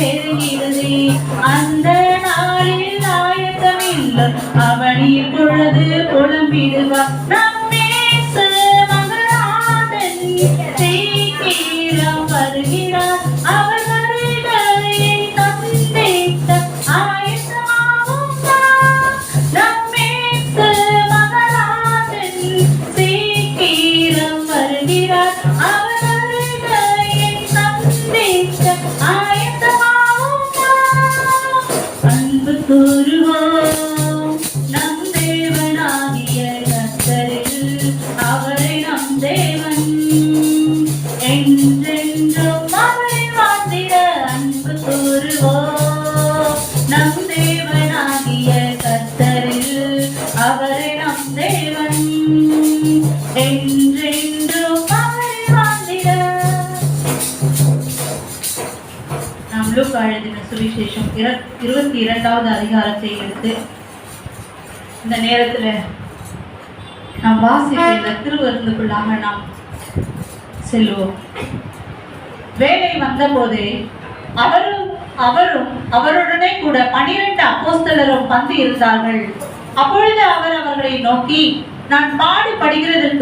நெருங்கிடுதே அந்த நாளில் ஆயத்தமில்லை. அவன் இப்பொழுது புலம்பிடுவார் நம் நேச மகராதன் சீக்கிரம் வருகிறார். அவர் வருகையை ஆயத்தமாகும் நம் நேச வருகிறார். அவர் வருகையை தேவன் என்றென்றும் அவரை வாழ்ந்திட அன்பு நம் தேவனாகிய கர்த்தரில் அவரை நம் தேவன். என்றென்றும் அவரை வாழ்ந்திட. நாம் சுவிசேஷம் இருபத்தி இரண்டாவது அதிகாரத்தை எடுத்து இந்த நேரத்துல நாம் வாசித்த இந்த திருவருந்துக்குள்ளாக நாம் செல்வோம். வேலை வந்தபோது அவரும் அவரும் அவருடனே கூட பனிரெண்டு அப்போஸ்தலரும் வந்து இருந்தார்கள். அப்பொழுது அவர் அவர்களை நோக்கி நான் பாடுபடுகிறதற்கு